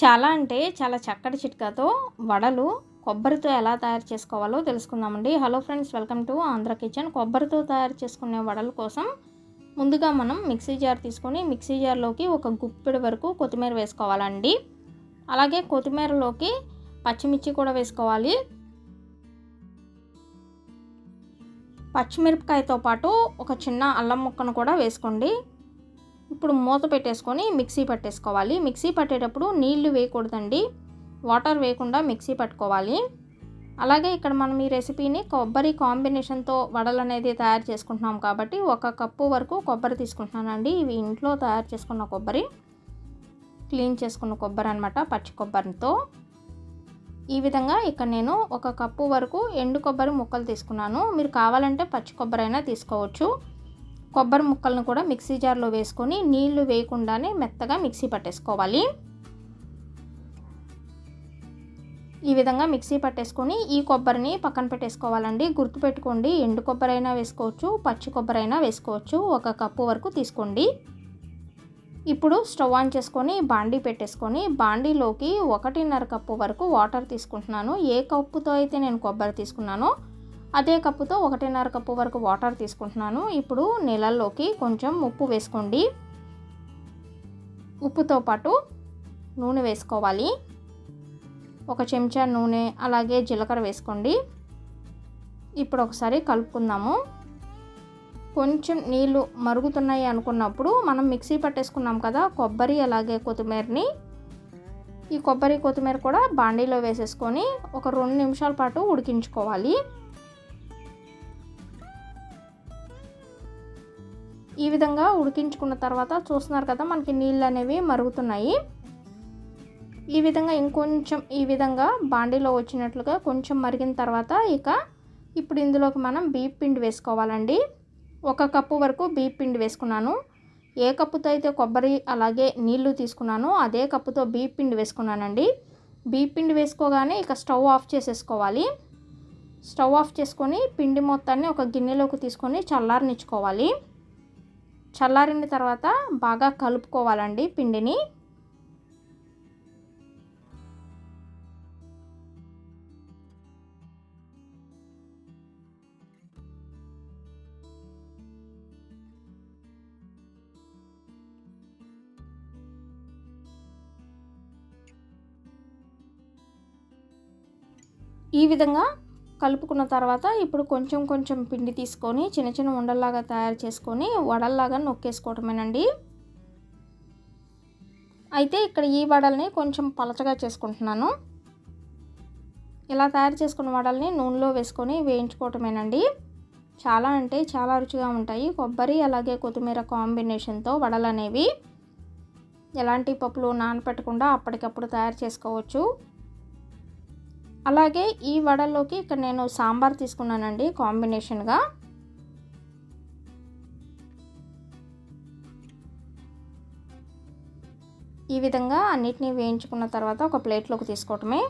చాలా అంటే చాలా చక్కటి చిట్కాతో వడలు కొబ్బరితో ఎలా తయారు చేసుకోవాలో తెలుసుకుందామండి. Hello friends welcome to Andhra kitchen కొబ్బరితో తయారు చేసుకునే వడల కోసం ముందుగా మనం మిక్సీ జార్ తీసుకొని మిక్సీ జార్లోకి ఒక గుప్పెడు వరకు కొత్తిమీర వేసుకోవాలండి. అలాగే కొత్తిమీరలోకి పచ్చిమిర్చి కూడా వేసుకోవాలి. పచ్చిమిరపకాయతో పాటు ఒక చిన్న అల్లం ముక్కను కూడా వేసుకోండి. ఇప్పుడు మూత పెట్టేసుకొని మిక్సీ పట్టేసుకోవాలి. మిక్సీ పట్టేటప్పుడు నీళ్ళు వేయకూడదండి. వాటర్ వేయకుండా మిక్సీ పట్టుకోవాలి. అలాగే ఇక్కడ మనం ఈ రెసిపీని కొబ్బరి కాంబినేషన్తో వడలు అనేది తయారు చేసుకుంటున్నాం కాబట్టి ఒక కప్పు వరకు కొబ్బరి తీసుకుంటున్నానండి. ఇవి ఇంట్లో తయారు చేసుకున్న కొబ్బరి క్లీన్ చేసుకున్న కొబ్బరి అనమాట పచ్చి కొబ్బరితో. ఈ విధంగా ఇక్కడ నేను ఒక కప్పు వరకు ఎండు కొబ్బరి ముక్కలు తీసుకున్నాను. మీరు కావాలంటే పచ్చి కొబ్బరి అయినా తీసుకోవచ్చు. కొబ్బరి ముక్కలను కూడా మిక్సీ జార్లో వేసుకొని నీళ్ళు వేయకుండానే మెత్తగా మిక్సీ పట్టేసుకోవాలి. ఈ విధంగా మిక్సీ పట్టేసుకొని ఈ కొబ్బరిని పక్కన పెట్టేసుకోవాలండి. గుర్తుపెట్టుకోండి ఎండు కొబ్బరి అయినా వేసుకోవచ్చు పచ్చి కొబ్బరి అయినా వేసుకోవచ్చు. ఒక కప్పు వరకు తీసుకోండి. ఇప్పుడు స్టవ్ ఆన్ చేసుకొని బాండీ పెట్టేసుకొని బాండీలోకి ఒకటిన్నర కప్పు వరకు వాటర్ తీసుకుంటున్నాను. ఏ కప్పుతో అయితే నేను కొబ్బరి తీసుకున్నానో అదే కప్పుతో ఒకటిన్నర కప్పు వరకు వాటర్ తీసుకుంటున్నాను. ఇప్పుడు నీళ్ళల్లోకి కొంచెం ఉప్పు వేసుకోండి. ఉప్పుతో పాటు నూనె వేసుకోవాలి. ఒక చెంచా నూనె అలాగే జీలకర్ర వేసుకోండి. ఇప్పుడు ఒకసారి కలుపుకుందాము. కొంచెం నీళ్ళు మరుగుతున్నాయి అనుకున్నప్పుడు మనం మిక్సీ పట్టేసుకున్నాం కదా కొబ్బరి అలాగే కొత్తిమీరని. ఈ కొబ్బరి కొత్తిమీర కూడా బాండీలో వేసేసుకొని ఒక రెండు నిమిషాల పాటు ఉడికించుకోవాలి. ఈ విధంగా ఉడికించుకున్న తర్వాత చూస్తున్నారు కదా మనకి నీళ్ళు అనేవి మరుగుతున్నాయి. ఈ విధంగా ఇంకొంచెం ఈ విధంగా బాండీలో వచ్చినట్లుగా కొంచెం మరిగిన తర్వాత ఇక ఇప్పుడు ఇందులోకి మనం బీప్ పిండి వేసుకోవాలండి. ఒక కప్పు వరకు బీప్ పిండి వేసుకున్నాను. ఏ కప్పుతో అయితే కొబ్బరి అలాగే నీళ్ళు తీసుకున్నానో అదే కప్పుతో బీప్ పిండి వేసుకున్నానండి. బీప్ పిండి వేసుకోగానే ఇక స్టవ్ ఆఫ్ చేసేసుకోవాలి. స్టవ్ ఆఫ్ చేసుకొని పిండి మొత్తాన్ని ఒక గిన్నెలోకి తీసుకొని చల్లారనిచ్చుకోవాలి. చల్లారిన తర్వాత బాగా కలుపుకోవాలండి పిండిని. ఈ విధంగా కలుపుకున్న తర్వాత ఇప్పుడు కొంచెం కొంచెం పిండి తీసుకొని చిన్న చిన్న ఉండల్లాగా తయారు చేసుకొని వడల్లాగా నొక్కేసుకోవటమేనండి. అయితే ఇక్కడ ఈ వడల్ని కొంచెం పలచగా చేసుకుంటున్నాను. ఇలా తయారు చేసుకున్న వడల్ని నూనెలో వేసుకొని వేయించుకోవటమేనండి. చాలా అంటే చాలా రుచిగా ఉంటాయి. కొబ్బరి అలాగే కొత్తిమీర కాంబినేషన్తో వడలు అనేవి ఎలాంటి పప్పులు నానపెట్టకుండా అప్పటికప్పుడు తయారు చేసుకోవచ్చు. అలాగే ఈ వడల్లోకి ఇక్కడ నేను సాంబార్ తీసుకున్నానండి కాంబినేషన్గా. ఈ విధంగా అన్నిటినీ వేయించుకున్న తర్వాత ఒక ప్లేట్లోకి తీసుకోవటమే.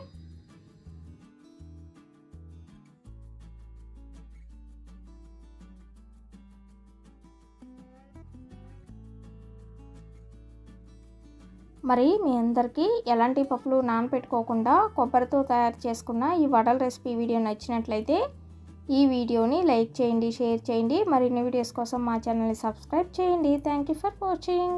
మరి మీ అందరికీ ఎలాంటి పప్పులు నానపెట్టుకోకుండా కొబ్బరితో తయారు చేసుకున్న ఈ వడల రెసిపీ వీడియో నచ్చినట్లయితే ఈ వీడియోని లైక్ చేయండి షేర్ చేయండి. మరిన్ని వీడియోస్ కోసం మా ఛానల్ని సబ్స్క్రైబ్ చేయండి. Thank you for watching.